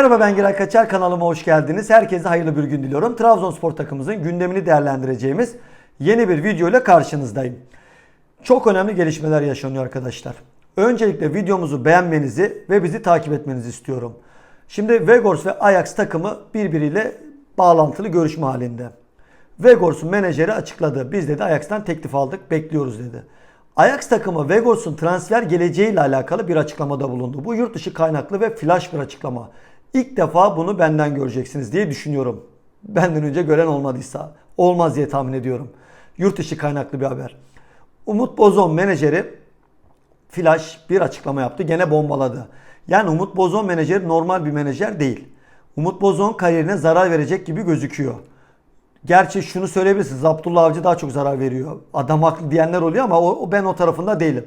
Merhaba ben Giray Kaçar kanalıma hoş geldiniz. Herkese hayırlı bir gün diliyorum. Trabzonspor takımımızın gündemini değerlendireceğimiz yeni bir video ile karşınızdayım. Çok önemli gelişmeler yaşanıyor arkadaşlar. Öncelikle videomuzu beğenmenizi ve bizi takip etmenizi istiyorum. Şimdi Vegors ve Ajax takımı birbiriyle bağlantılı görüşme halinde. Vegors'un menajeri açıkladı. Biz dedi Ajax'tan teklif aldık, bekliyoruz dedi. Ajax takımı Vegors'un transfer geleceğiyle alakalı bir açıklamada bulundu. Bu yurt dışı kaynaklı ve flash bir açıklama. İlk defa bunu benden göreceksiniz diye düşünüyorum. Benden önce gören olmadıysa. Olmaz diye tahmin ediyorum. Yurt dışı kaynaklı bir haber. Umut Bozon menajeri flash bir açıklama yaptı. Gene bombaladı. Yani Umut Bozon menajeri normal bir menajer değil. Umut Bozon kariyerine zarar verecek gibi gözüküyor. Gerçi şunu söyleyebilirsiniz. Abdullah Avcı daha çok zarar veriyor. Adam haklı diyenler oluyor ama o, ben o tarafında değilim.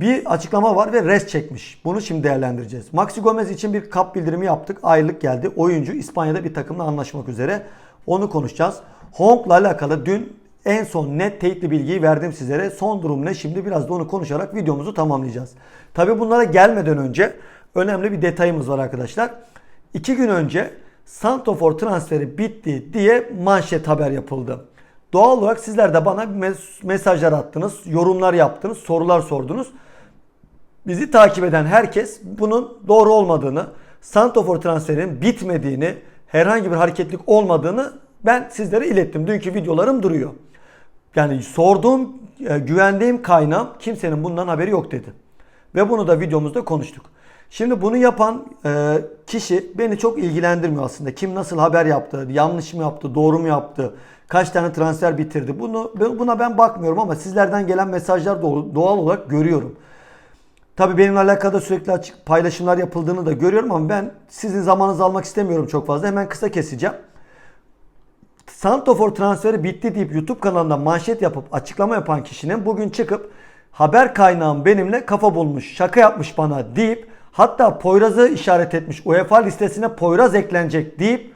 Bir açıklama var ve rest çekmiş. Bunu şimdi değerlendireceğiz. Maxi Gomez için bir kap bildirimi yaptık. Aylık geldi. Oyuncu İspanya'da bir takımla anlaşmak üzere. Onu konuşacağız. Hong'la alakalı dün en son net teyitli bilgiyi verdim sizlere. Son durum ne? Şimdi biraz da onu konuşarak videomuzu tamamlayacağız. Tabi bunlara gelmeden önce önemli bir detayımız var arkadaşlar. İki gün önce Santofor transferi bitti diye manşet haber yapıldı. Doğal olarak sizler de bana mes- mesajlar attınız, yorumlar yaptınız, sorular sordunuz. Bizi takip eden herkes bunun doğru olmadığını, Santofor transferinin bitmediğini, herhangi bir hareketlik olmadığını ben sizlere ilettim. Dünkü videolarım duruyor. Yani sorduğum, e, güvendiğim kaynağım kimsenin bundan haberi yok dedi. Ve bunu da videomuzda konuştuk. Şimdi bunu yapan e, kişi beni çok ilgilendirmiyor aslında. Kim nasıl haber yaptı, yanlış mı yaptı, doğru mu yaptı, kaç tane transfer bitirdi. Bunu buna ben bakmıyorum ama sizlerden gelen mesajlar doğal, doğal olarak görüyorum. Tabii benimle alakalı sürekli açık paylaşımlar yapıldığını da görüyorum ama ben sizin zamanınızı almak istemiyorum çok fazla. Hemen kısa keseceğim. Santofor transferi bitti deyip YouTube kanalında manşet yapıp açıklama yapan kişinin bugün çıkıp haber kaynağım benimle kafa bulmuş, şaka yapmış bana deyip hatta Poyraz'ı işaret etmiş. UEFA listesine Poyraz eklenecek deyip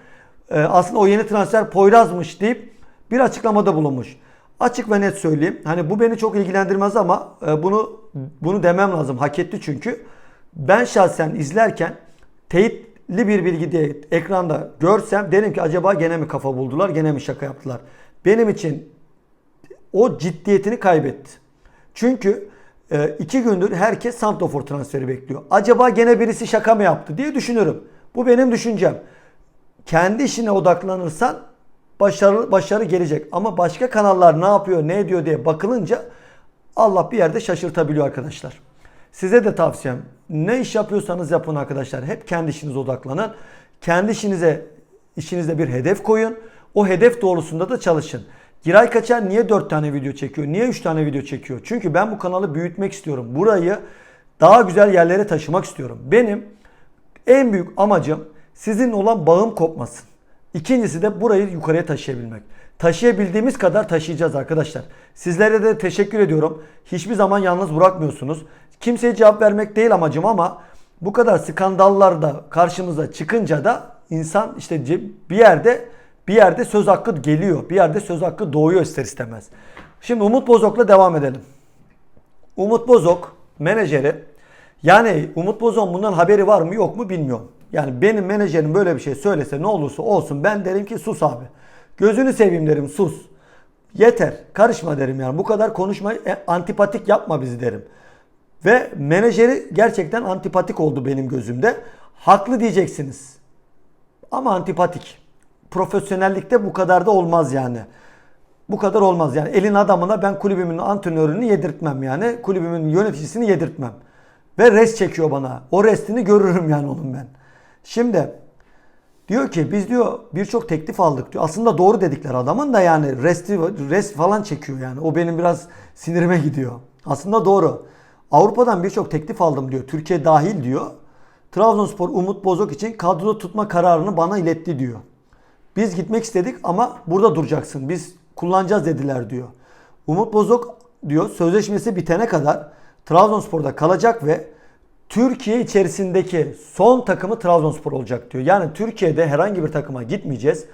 e, aslında o yeni transfer Poyraz'mış deyip bir açıklamada bulunmuş. Açık ve net söyleyeyim. Hani bu beni çok ilgilendirmez ama e, bunu bunu demem lazım. Hak etti çünkü. Ben şahsen izlerken teyitli bir bilgi diye ekranda görsem derim ki acaba gene mi kafa buldular, gene mi şaka yaptılar? Benim için o ciddiyetini kaybetti. Çünkü e, iki gündür herkes Santofor transferi bekliyor. Acaba gene birisi şaka mı yaptı diye düşünüyorum. Bu benim düşüncem. Kendi işine odaklanırsan başarı başarı gelecek. Ama başka kanallar ne yapıyor, ne ediyor diye bakılınca Allah bir yerde şaşırtabiliyor arkadaşlar. Size de tavsiyem ne iş yapıyorsanız yapın arkadaşlar. Hep kendi işinize odaklanın. Kendi işinize işinizde bir hedef koyun. O hedef doğrultusunda da çalışın. Giray Kaçar niye 4 tane video çekiyor? Niye 3 tane video çekiyor? Çünkü ben bu kanalı büyütmek istiyorum. Burayı daha güzel yerlere taşımak istiyorum. Benim en büyük amacım sizin olan bağım kopmasın. İkincisi de burayı yukarıya taşıyabilmek. Taşıyabildiğimiz kadar taşıyacağız arkadaşlar. Sizlere de teşekkür ediyorum. Hiçbir zaman yalnız bırakmıyorsunuz. Kimseye cevap vermek değil amacım ama bu kadar skandallar da karşımıza çıkınca da insan işte bir yerde bir yerde söz hakkı geliyor. Bir yerde söz hakkı doğuyor ister istemez. Şimdi Umut Bozok'la devam edelim. Umut Bozok menajeri yani Umut Bozok'un bundan haberi var mı yok mu bilmiyorum. Yani benim menajerim böyle bir şey söylese ne olursa olsun ben derim ki sus abi. Gözünü seveyim derim sus. Yeter karışma derim yani bu kadar konuşma e, antipatik yapma bizi derim. Ve menajeri gerçekten antipatik oldu benim gözümde. Haklı diyeceksiniz. Ama antipatik. Profesyonellikte bu kadar da olmaz yani. Bu kadar olmaz yani. Elin adamına ben kulübümün antrenörünü yedirtmem yani. Kulübümün yöneticisini yedirtmem. Ve rest çekiyor bana. O restini görürüm yani onun ben. Şimdi diyor ki biz diyor birçok teklif aldık diyor. Aslında doğru dedikler adamın da yani resti, rest falan çekiyor yani. O benim biraz sinirime gidiyor. Aslında doğru. Avrupa'dan birçok teklif aldım diyor. Türkiye dahil diyor. Trabzonspor Umut Bozok için kadroda tutma kararını bana iletti diyor. Biz gitmek istedik ama burada duracaksın. Biz kullanacağız dediler diyor. Umut Bozok diyor sözleşmesi bitene kadar Trabzonspor'da kalacak ve Türkiye içerisindeki son takımı Trabzonspor olacak diyor. Yani Türkiye'de herhangi bir takıma gitmeyeceğiz.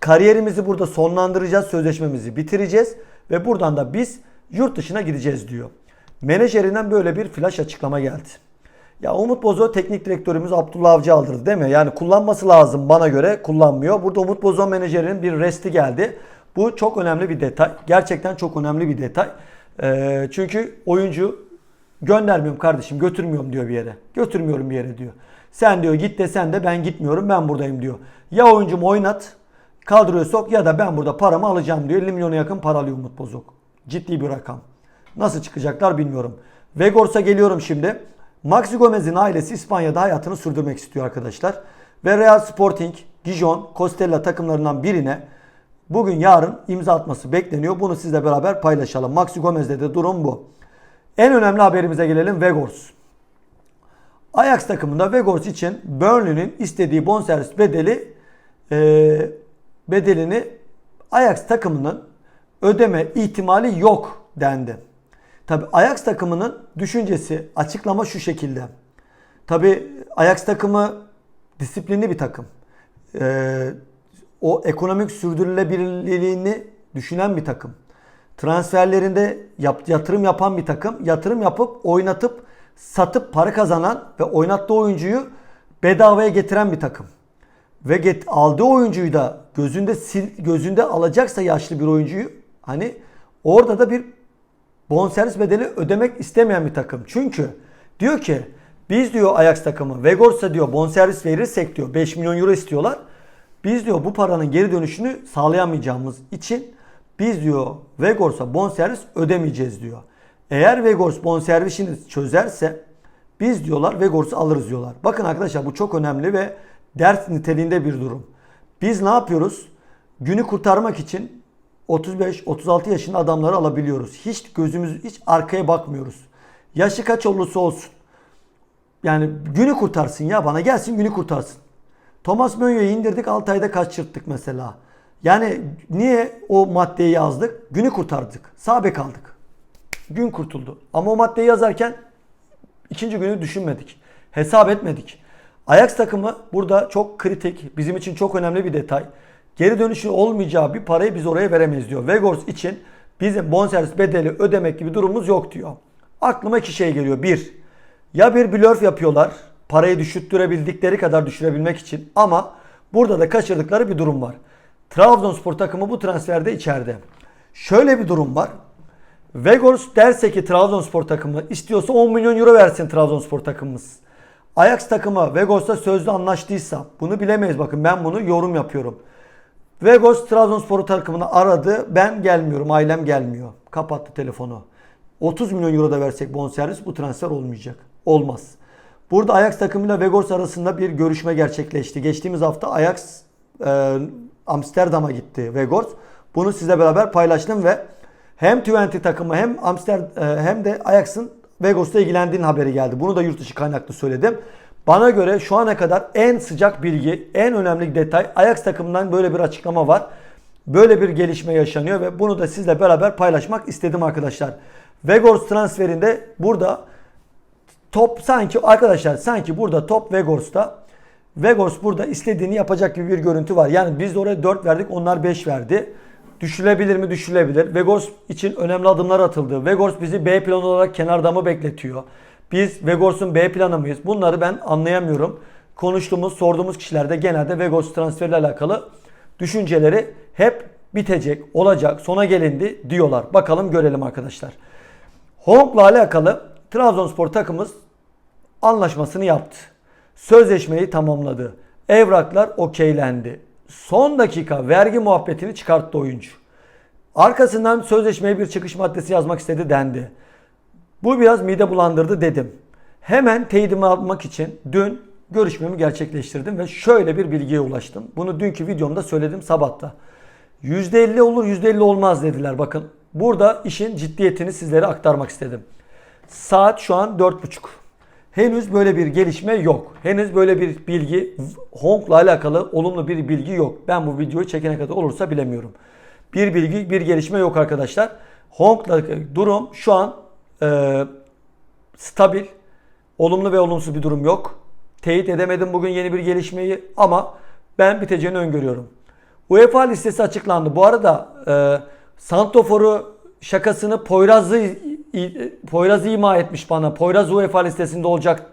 Kariyerimizi burada sonlandıracağız, sözleşmemizi bitireceğiz ve buradan da biz yurt dışına gideceğiz diyor. Menajerinden böyle bir flash açıklama geldi. Ya Umut Bozo teknik direktörümüz Abdullah Avcı aldırdı değil mi? Yani kullanması lazım bana göre kullanmıyor. Burada Umut Bozo menajerinin bir resti geldi. Bu çok önemli bir detay. Gerçekten çok önemli bir detay. Ee, çünkü oyuncu göndermiyorum kardeşim götürmüyorum diyor bir yere. Götürmüyorum bir yere diyor. Sen diyor git desen de ben gitmiyorum ben buradayım diyor. Ya oyuncumu oynat kadroya sok ya da ben burada paramı alacağım diyor. 50 milyona yakın para alıyor Umut Bozok. Ciddi bir rakam. Nasıl çıkacaklar bilmiyorum. Vegors'a geliyorum şimdi. Maxi Gomez'in ailesi İspanya'da hayatını sürdürmek istiyor arkadaşlar. Ve Real Sporting, Dijon, Costella takımlarından birine bugün yarın imza atması bekleniyor. Bunu sizle beraber paylaşalım. Maxi Gomez'de de durum bu. En önemli haberimize gelelim Vegors. Ajax takımında Vegors için Burnley'nin istediği bonservis bedeli e, bedelini Ajax takımının ödeme ihtimali yok dendi. Tabi Ajax takımının düşüncesi açıklama şu şekilde. Tabi Ajax takımı disiplinli bir takım. Ee, o ekonomik sürdürülebilirliğini düşünen bir takım. Transferlerinde yap, yatırım yapan bir takım. Yatırım yapıp oynatıp satıp para kazanan ve oynattığı oyuncuyu bedavaya getiren bir takım. Ve get, aldığı oyuncuyu da gözünde sil, gözünde alacaksa yaşlı bir oyuncuyu hani orada da bir bonservis bedeli ödemek istemeyen bir takım. Çünkü diyor ki biz diyor Ajax takımı Vegors'a diyor bonservis verirsek diyor 5 milyon euro istiyorlar. Biz diyor bu paranın geri dönüşünü sağlayamayacağımız için biz diyor Vegors'a bonservis ödemeyeceğiz diyor. Eğer Vegors bonservisini çözerse biz diyorlar Vegors'u alırız diyorlar. Bakın arkadaşlar bu çok önemli ve ders niteliğinde bir durum. Biz ne yapıyoruz? Günü kurtarmak için 35-36 yaşında adamları alabiliyoruz. Hiç gözümüz hiç arkaya bakmıyoruz. Yaşı kaç olursa olsun. Yani günü kurtarsın ya bana gelsin günü kurtarsın. Thomas Mönyo'yu indirdik 6 ayda kaçırttık mesela. Yani niye o maddeyi yazdık? Günü kurtardık. Sağ bek aldık. Gün kurtuldu. Ama o maddeyi yazarken ikinci günü düşünmedik. Hesap etmedik. Ajax takımı burada çok kritik, bizim için çok önemli bir detay. Geri dönüşü olmayacağı bir parayı biz oraya veremeyiz diyor. Vegors için bizim bonservis bedeli ödemek gibi durumumuz yok diyor. Aklıma iki şey geliyor. Bir, ya bir blöf yapıyorlar parayı düşürttürebildikleri kadar düşürebilmek için ama burada da kaçırdıkları bir durum var. Trabzonspor takımı bu transferde içeride. Şöyle bir durum var. Vegors derse ki Trabzonspor takımı istiyorsa 10 milyon euro versin Trabzonspor takımımız. Ajax takımı Vegors'ta sözlü anlaştıysa bunu bilemeyiz bakın ben bunu yorum yapıyorum. Vegors Trabzonspor takımını aradı. Ben gelmiyorum. Ailem gelmiyor. Kapattı telefonu. 30 milyon euro da versek bonservis bu transfer olmayacak. Olmaz. Burada Ajax takımıyla Vegors arasında bir görüşme gerçekleşti. Geçtiğimiz hafta Ajax e, Amsterdam'a gitti Vegors. Bunu size beraber paylaştım ve hem Twente takımı hem Amsterdam hem de Ajax'ın Vegors'ta ilgilendiğinin haberi geldi. Bunu da yurt dışı kaynaklı söyledim. Bana göre şu ana kadar en sıcak bilgi, en önemli detay Ajax takımından böyle bir açıklama var. Böyle bir gelişme yaşanıyor ve bunu da sizle beraber paylaşmak istedim arkadaşlar. Vegors transferinde burada top sanki arkadaşlar sanki burada top Vegors'ta. Vegors burada istediğini yapacak gibi bir görüntü var. Yani biz de oraya 4 verdik onlar 5 verdi. Düşülebilir mi? Düşülebilir. Vegors için önemli adımlar atıldı. Vegors bizi B plan olarak kenarda mı bekletiyor? Biz Vegors'un B planı mıyız? Bunları ben anlayamıyorum. Konuştuğumuz, sorduğumuz kişilerde genelde Vegors transferiyle alakalı düşünceleri hep bitecek, olacak, sona gelindi diyorlar. Bakalım görelim arkadaşlar. Hong'la alakalı Trabzonspor takımımız anlaşmasını yaptı. Sözleşmeyi tamamladı. Evraklar okeylendi. Son dakika vergi muhabbetini çıkarttı oyuncu. Arkasından sözleşmeye bir çıkış maddesi yazmak istedi dendi. Bu biraz mide bulandırdı dedim. Hemen teyidimi almak için dün görüşmemi gerçekleştirdim ve şöyle bir bilgiye ulaştım. Bunu dünkü videomda söyledim sabahta. %50 olur %50 olmaz dediler bakın. Burada işin ciddiyetini sizlere aktarmak istedim. Saat şu an 4.30. Henüz böyle bir gelişme yok. Henüz böyle bir bilgi Hong'la alakalı olumlu bir bilgi yok. Ben bu videoyu çekene kadar olursa bilemiyorum. Bir bilgi, bir gelişme yok arkadaşlar. Hong'la durum şu an e, stabil. Olumlu ve olumsuz bir durum yok. Teyit edemedim bugün yeni bir gelişmeyi ama ben biteceğini öngörüyorum. UEFA listesi açıklandı. Bu arada e, Santofor'u şakasını Poyraz'ı Poyraz ima etmiş bana. Poyraz UEFA listesinde olacak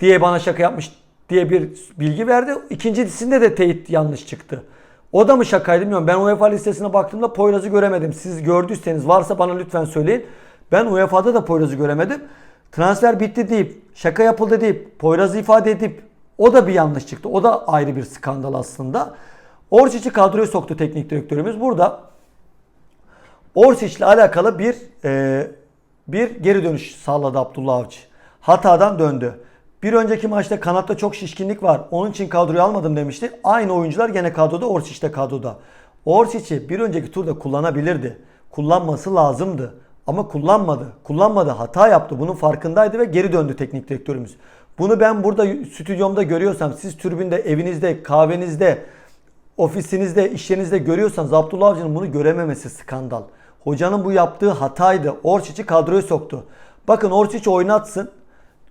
diye bana şaka yapmış diye bir bilgi verdi. İkincisinde de teyit yanlış çıktı. O da mı şakaydı bilmiyorum. Ben UEFA listesine baktığımda Poyraz'ı göremedim. Siz gördüyseniz varsa bana lütfen söyleyin. Ben UEFA'da da Poyraz'ı göremedim. Transfer bitti deyip, şaka yapıldı deyip, Poyraz'ı ifade edip o da bir yanlış çıktı. O da ayrı bir skandal aslında. Orçic'i kadroya soktu teknik direktörümüz. Burada Orsic ile alakalı bir e, bir geri dönüş sağladı Abdullah Avcı. Hatadan döndü. Bir önceki maçta kanatta çok şişkinlik var. Onun için kadroya almadım demişti. Aynı oyuncular gene kadroda, Orsic de kadroda. Orsic'i bir önceki turda kullanabilirdi. Kullanması lazımdı. Ama kullanmadı. Kullanmadı. Hata yaptı. Bunun farkındaydı ve geri döndü teknik direktörümüz. Bunu ben burada stüdyomda görüyorsam, siz tribünde, evinizde, kahvenizde, ofisinizde, iş yerinizde görüyorsanız Abdullah Avcı'nın bunu görememesi skandal. Hocanın bu yaptığı hataydı. Orçic'i kadroya soktu. Bakın Orçic oynatsın.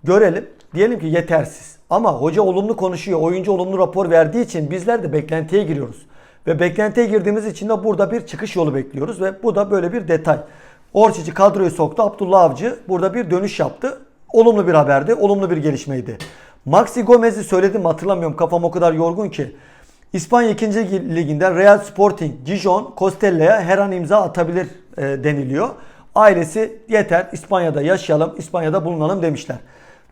Görelim. Diyelim ki yetersiz. Ama hoca olumlu konuşuyor. Oyuncu olumlu rapor verdiği için bizler de beklentiye giriyoruz. Ve beklentiye girdiğimiz için de burada bir çıkış yolu bekliyoruz. Ve bu da böyle bir detay. Orçic'i kadroya soktu. Abdullah Avcı burada bir dönüş yaptı. Olumlu bir haberdi. Olumlu bir gelişmeydi. Maxi Gomez'i söyledim hatırlamıyorum. Kafam o kadar yorgun ki. İspanya 2. Ligi'nde Real Sporting Gijon Costella'ya her an imza atabilir e, deniliyor. Ailesi yeter İspanya'da yaşayalım, İspanya'da bulunalım demişler.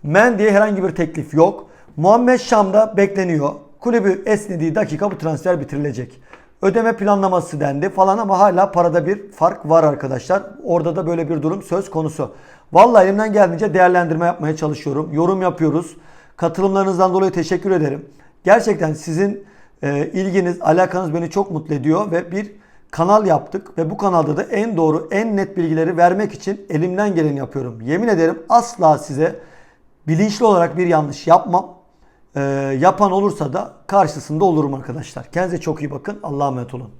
Mendy'ye herhangi bir teklif yok. Muhammed Şam'da bekleniyor. Kulübü esnediği dakika bu transfer bitirilecek. Ödeme planlaması dendi falan ama hala parada bir fark var arkadaşlar. Orada da böyle bir durum söz konusu. Vallahi elimden geldiğince değerlendirme yapmaya çalışıyorum. Yorum yapıyoruz. Katılımlarınızdan dolayı teşekkür ederim. Gerçekten sizin e, ilginiz, alakanız beni çok mutlu ediyor ve bir kanal yaptık ve bu kanalda da en doğru, en net bilgileri vermek için elimden geleni yapıyorum. Yemin ederim asla size bilinçli olarak bir yanlış yapmam. E, yapan olursa da karşısında olurum arkadaşlar. Kendinize çok iyi bakın. Allah'a emanet olun.